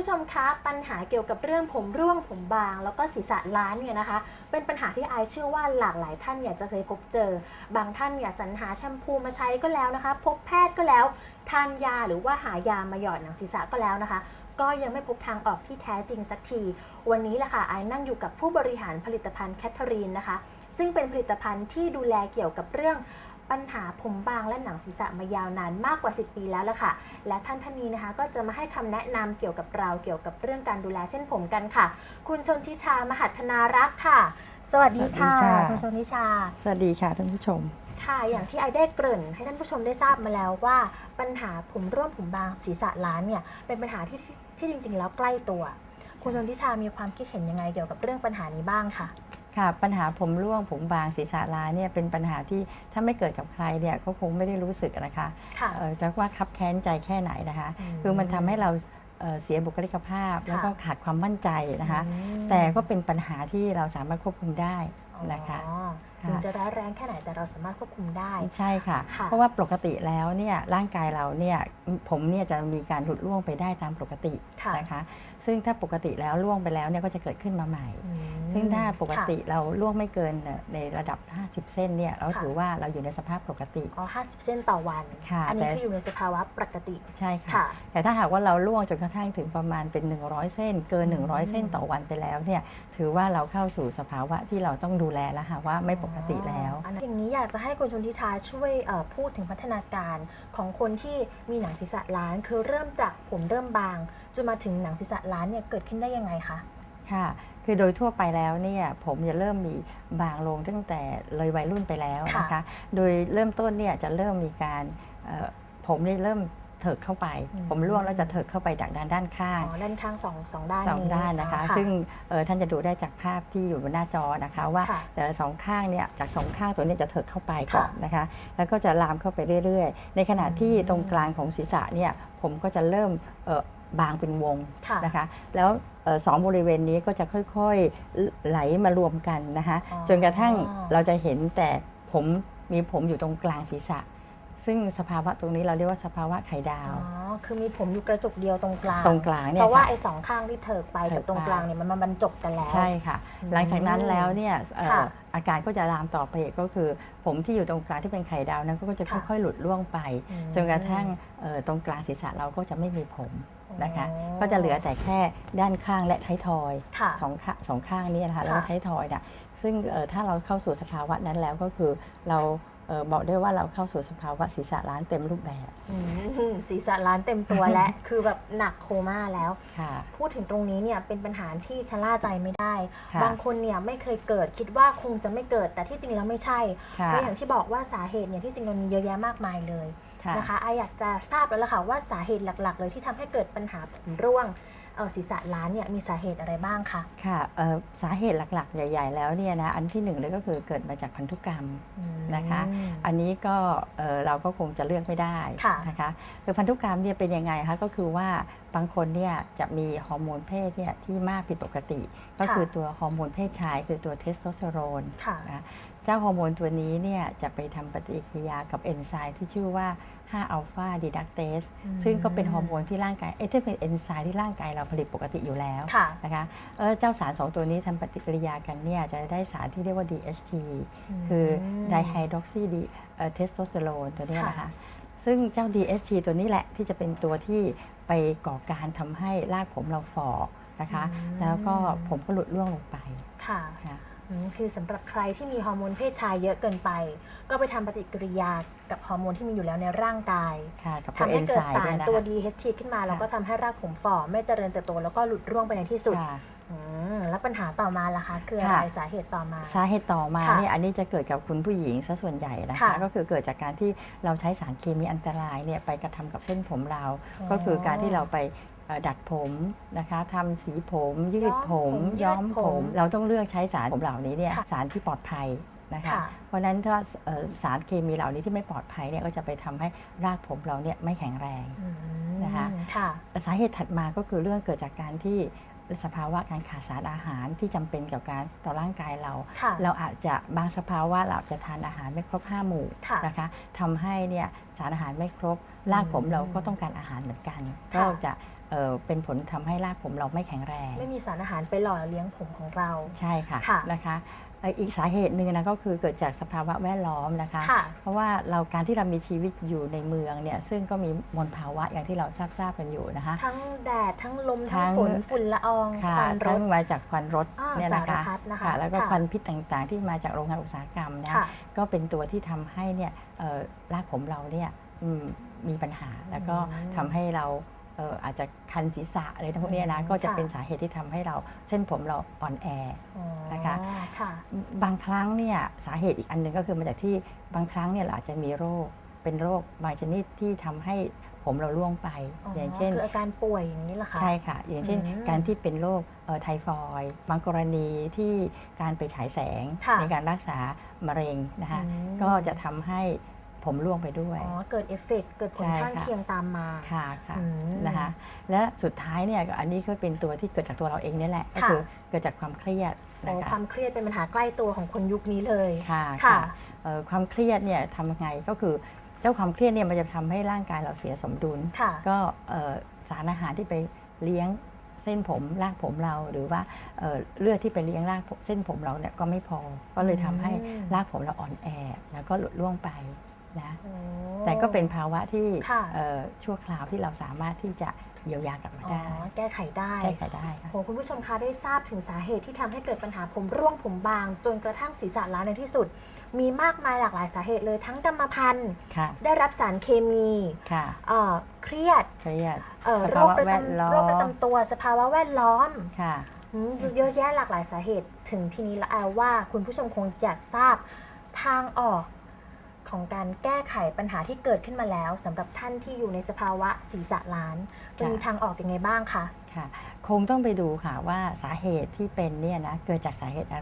ผู้ชมคะปัญหาเกี่ยวกับเรื่องผมร่วงผมบาง แล้วก็ศีรษะล้านเนี่ยนะคะ เป็นปัญหาที่ไอายเชื่อว่าหลากหลายท่านอยากจะเคยพบเจอ บางท่านอยากสรรหาแชมพูมาใช้ก็แล้วนะคะ พบแพทย์ก็แล้ว ทานยาหรือว่าหายามาหยอดหนังศีรษะก็แล้วนะคะ ก็ยังไม่พบทางออกที่แท้จริงสักที วันนี้แหละค่ะไอายนั่งอยู่กับผู้บริหารผลิตภัณฑ์แคทเธอรีนนะคะ ซึ่งเป็นผลิตภัณฑ์ที่ดูแลเกี่ยวกับเรื่อง ปัญหาผมบางและหนังศีรษะมายาวนานมากกว่า 10 ปีแล้วละค่ะ และท่านท่านนี้นะคะ ก็จะมาให้คำแนะนำเกี่ยวกับเราเกี่ยวกับเรื่องการดูแลเส้นผมกันค่ะ คุณชนทิชามหัฒนารักษ์ค่ะ สวัสดีค่ะ สวัสดีค่ะ คุณชนทิชา สวัสดีค่ะท่านผู้ชม ค่ะ อย่างที่ไอได้เกริ่น ให้ท่านผู้ชมได้ทราบมาแล้วว่า ปัญหาผมร่วงผมบางศีรษะล้านเนี่ยเป็นปัญหาที่ที่ที่จริง ๆ แล้วใกล้ตัว คุณชนทิชามีความคิดเห็นยังไงเกี่ยวกับเรื่องปัญหานี้บ้างค่ะ ค่ะปัญหาผมร่วงผมบางศีรษะล้านเนี่ยเป็นปัญหาที่ถ้าไม่เกิดกับใครเนี่ยก็คงไม่ได้รู้สึกนะคะค่ะ เอ่อจะว่าคับแค้นใจแค่ไหนนะคะ อืมคือมันทำให้เราเอ่อเสียบุคลิกภาพแล้วก็ขาดความมั่นใจนะคะ อืมแต่ก็เป็นปัญหาที่เราสามารถควบคุมได้นะคะ อ๋อถึงจะร้ายแรงแค่ไหนแต่เราสามารถควบคุมได้ ใช่ค่ะ ค่ะ เพราะว่าปกติแล้วเนี่ยร่างกายเราเนี่ยผมเนี่ยจะมีการหลุดร่วงไปได้ตามปกติค่ะ นะคะ ซึ่งถ้าปกติแล้วร่วงไปแล้วเนี่ยก็จะเกิดขึ้นมาใหม่อืมซึ่งถ้าปกติค่ะเราล่วงไม่เกินในระดับ 50 เส้นเนี่ยเราค่ะถือว่าเราอยู่ในสภาพปกติอ๋อ50 เส้นต่อวันค่ะอันนี้แต่คืออยู่ในสภาวะปกติ ใช่ค่ะค่ะ แต่ถ้าหากว่าเราล่วงจนกระทั่งถึงประมาณเป็น 100 เส้น เกินอืม100 เส้นต่อวันไปแล้วเนี่ยถือว่าเราเข้าสู่สภาวะที่เราต้องดูแลแล้วค่ะว่าไม่ปกติแล้วอ๋ออันนั้นอย่างนี้อยากจะให้คุณชนทิชาช่วยเอ่อพูดถึงพัฒนาการของคนที่มีหนังศีรษะล้าน คือเริ่มจากผมเริ่มบาง จนมาถึงหนังศีรษะล้านเนี่ยเกิดขึ้นได้ยังไงคะ ค่ะ คือโดยทั่วไปแล้วเนี่ยผมจะเริ่มมีบางลงตั้งแต่เลยวัยรุ่นไปแล้วนะคะ โดยเริ่มต้นเนี่ยจะเริ่มมีการเอ่อผมเนี่ยเริ่มเถิกเข้าไปอืมผมร่วงแล้วจะเถิกเข้าไปจากด้านด้านข้างอ๋อด้านข้างสองสองด้านสองด้านนะคะอ๋อซึ่งเอ่อท่านจะดูได้จากภาพที่อยู่บนหน้าจอนะคะ ว่าค่ะแต่ละสองข้างเนี่ยจากสองข้างตัวเนี้จะเถิกเข้าไปก่อนค่ะนะคะ แล้วก็จะลามเข้าไปเรื่อยๆ ในขณะที่อืมตรงกลางของศีรษะเนี่ยผมก็จะเริ่มเอ่อ บางเป็นวงค่ะนะคะ แล้วเอ่อสองบริเวณนี้ก็จะค่อยๆไหลมารวมกันนะคะอ๋อจนกระทั่งเราจะเห็นแต่ผมมีผมอยู่ตรงกลางศีรษะ ซึ่งสภาวะตรงนี้เราเรียกว่าสภาวะไข่ดาอ๋วอคือมีผมอยู่กระจุกเดียวตรงกลางตรงกลางเนี่ยเพราะว่าค่ะไอ้สองข้างที่เถิกไปเถิกับกตรงไปกลางเนี่ยมันมาบรรจบกันแล้วใช่ค่ะอืมหลังจากนั้นแล้วเนี่ยเอ่อค่ะอาการก็จะลามต่อไปอีกก็คือ ผมที่อยู่ตรงกลางที่เป็นไข่ดาวนั้นก็จะค่ะค่อยๆ หลุดร่วงไปอืมจนกระทั่งเอ่อตรงกลางศีรษะเราก็จะไม่มีผม นะคะอ๋อก็จะเหลือแต่แค่ด้านข้างและท้ายทอยค่ะสองข้างสองข้างนี้นะคะแล้วก็ค่ะท้ายทอยน่ะซึ่งเอ่อถ้าเราเข้าสู่สภาวะนั้นแล้วก็คือเราเอ่อบอกได้ว่าเราเข้าสู่สภาวะศีรษะล้านเต็มรูปแบบอืมศีรษะล้านเต็มตัวและ คือแบบหนักโคม่าแล้วค่ะพูดถึงตรงนี้เนี่ยเป็นปัญหาที่ชะล่าใจไม่ได้ค่ะบางคนเนี่ยไม่เคยเกิดคิดว่าคงจะไม่เกิดแต่ที่จริงแล้วไม่ใช่ค่ะเพราะอย่างที่บอกว่าสาเหตุเนี่ยที่จริงมันมีเยอะแยะมากมายเลยค่ะ นะคะไออยากจะทราบแล้วล่ะค่ะว่าสาเหตุหลัก ๆ เลยที่ทำให้เกิดปัญหาผมร่วงเอ่อศีรษะล้านเนี่ยมีสาเหตุอะไรบ้างคะค่ะเอ่อสาเหตุหลักๆ ใหญ่ ๆ แล้วเนี่ยนะอันที่หนึ่งเลยก็คือเกิดมาจากพันธุกรรมนะคะอืมอันนี้ก็เอ่อเราก็คงจะเลือกไม่ได้ค่ะนะคะคือพันธุกรรมเนี่ยเป็นยังไงคะก็คือว่า บางคนเนี่ยจะมีฮอร์โมนเพศเนี่ยที่มากผิดปกติ ก็คือตัวฮอร์โมนเพศชาย คือตัวเทสโทสเตอโรนค่ะนะเจ้าฮอร์โมนตัวนี้เนี่ยจะไปทำปฏิกิริยากับเอนไซม์ที่ชื่อว่า 5 อัลฟาดีดักเตสอืมซึ่งก็เป็นฮอร์โมนที่ร่างกายเอ้ยที่เป็นเอนไซม์ที่ร่างกายเราผลิตปกติอยู่แล้วค่ะนะคะเออเจ้าสารสองตัวนี้ทำปฏิกิริยากันเนี่ยจะได้สารที่เรียกว่า DHT คือไดไฮดรอกซีดีเทสโทสเตอโรนตัวเนี้ยนะคะซึ่งเจ้า DHT ตัวนี้แหละที่จะเป็นตัวที่ ไปก่อการทำให้รากผมเราฝ่อนะคะอืมแล้วก็ผมก็หลุดร่วงลงไปค่ะ ค่ะอืมคือสำหรับใครที่มีฮอร์โมนเพศชายเยอะเกินไป ก็ไปทำปฏิกิริยากับฮอร์โมนที่มีอยู่แล้วในร่างกายค่ะกับตัวทำเอให้นเกิไซดม์สาด้วรยนะตัวคะ DHT ขึ้นมาค่ะแล้วก็ทำให้รากผมฝ่อไม่เจริญเติบโตแล้วก็หลุดร่วงไปในที่สุดค่ะ อืมแล้วปัญหาต่อมาล่ะคะคืออะไรค่ะ สาเหตุต่อมา สาเหตุต่อมาค่ะเนี่ยอันนี้จะเกิดกับคุณผู้หญิงซะส่วนใหญ่นะคะ ค่ะก็คือเกิดจากการที่เราใช้สารเคมีอันตรายเนี่ยไปกระทำกับเส้นผมเรา อ๋อก็คือการที่เราไปเอ่อ ดัดผมนะคะทำสีผมยืดผม ย้ย้ออมมผผมมเราต้องเลือกใช้สารผมเหล่านี้เนี่ยค่ะสารที่ปลอดภัยนะคะค่ะเพราะฉะนั้นถ้าเอ่อสารเคมีเหล่านี้ที่ไม่ปลอดภัยเนี่ยก็จะไปทำให้รากผมเราเนี่ยไม่แข็งแรงอืมนะคะค่ะสาเหตุถัดมาก็คือเรื่องเกิดจากการที่ สภาวะการขาดสารอาหารที่จำเป็นกับการต่อร่างกายเราค่ะเราอาจจะบางสภาวะเราอาจจะทานอาหารไม่ครบห้าหมู่ค่ะนะคะทำให้เนี่ยสารอาหารไม่ครบรากผมอืมเราก็ต้องการอาหารเหมือนกันค่ะก็จะเอ่อเป็นผลทำให้รากผมเราไม่แข็งแรง ไม่มีสารอาหารไปหล่อเลี้ยงผมของเราใช่ค่ะค่ะนะคะเอ่ออีกสาเหตุหนึ่งนะก็คือเกิดจากสภาวะแวดล้อมนะคะค่ะเพราะว่าเราการที่เรามีชีวิตอยู่ในเมืองเนี่ยซึ่งก็มีมลภาวะอย่างที่เราทราบทราบๆกันอยู่นะคะ ทั้งแดดทั้งลมทั้ทั้งงฝนฝุ่นละอองค่ะควันรทั้ถงมาจากควันรถอ่าเนี่ยนะคะสารพัดนะคะค่ะแล้วก็ค่ะควันพิษต่างๆ ที่มาจากโรงงานอุตสาหกรรมนะค่ะก็เป็นตัวที่ทำให้เนี่ยเอ่อรากผมเราเนี่ยอืมมีปัญหาแล้วก็อืมทำให้เราเอ่ออาจจะคันศีรษะอะไรทั้งพวกเนี้ยนะอืมก็จะค่ะเป็นสาเหตุที่ทำให้เราเส้นผมเราอ่อนแออ๋อนะคะค่ะบางครั้งเนี่ยสาเหตุอีกอันหนึ่งก็คือมาจากที่บางครั้งเนี่ยเราอาจจะมีโรคเป็นโรคบางชนิดที่ทำให้ผมเราร่วงไปอย่างเช่นคืออาการป่วยอย่างนี้เหรอคะใช่ค่ะ อย่างเช่นอืมการที่เป็นโรคเอ่อไทฟอยด์บางกรณีที่การไปฉายแสงค่ะในการรักษามะเร็งนะคะอืมก็จะทำให้ ผมร่วงไปด้วย อ๋อ เกิดเอฟเฟกต์เกิดผลใช่ข้างค่ะ เคียงตามมาค่ะค่ะอืม นะคะและสุดท้ายเนี่ยก็อันนี้ก็เป็นตัวที่เกิดจากตัวเราเองนี่แหละ ก็ค่ะ คือเกิดจากความเครียดโอ้นะคคะวามเครียดเป็นปัญหาใกล้ตัวของคนยุคนี้เลย ค่ะค่ะ ค่ะเอ่อความเครียดเนี่ยทำยังไงก็คือเจ้าความเครียดเนี่ยมันจะทำให้ร่างกายเราเสียสมดุล ค่ะ ก็เอ่อสารอาหารที่ไปเลี้ยงเส้นผมรากผมเราหรือว่าเอ่อเลือดที่ไปเลี้ยงรากผมเส้นผมเราเนี่ยก็ไม่พอ ก็เลยทำให้อืม รากผมเราอ่อนแอแล้วก็หลุดร่วงไป นะโอ้แต่ก็เป็นภาวะที่ค่ะเอ่อชั่วคราวที่เราสามารถที่จะเยียวยากลับมาอ๋อได้แก้ไขได้แก้ไขได้ค่ะโหคุณผู้ชมคะได้ทราบถึงสาเหตุที่ทำให้เกิดปัญหาผมร่วงผมบาง จนกระทั่งศีรษะล้านในที่สุด มีมากมายหลากหลายสาเหตุเลยทั้งกรรมพันธุ์ค่ะได้รับสารเคมีค่ะเอ่อเครียดเครียดเอ่อสโรภาควะประแวดล้อมจำโรคประจำตัวสภาวะแวดล้อมค่ะอืมเยอะแยะหลากหลายสาเหตุถึงทีนี้ละแอลว่าคุณผู้ชมคงอยากทราบทางออก ของการแก้ไขปัญหาที่เกิดขึ้นมาแล้วสำหรับท่านที่อยู่ในสภาวะศีรษะล้านจะมีทางออกยังไงบ้างคะค่ะ คงต้องไปดูค่ะว่าสาเหตุที่เป็นเนี่ยนะเกิดจากสาเหตุอะไร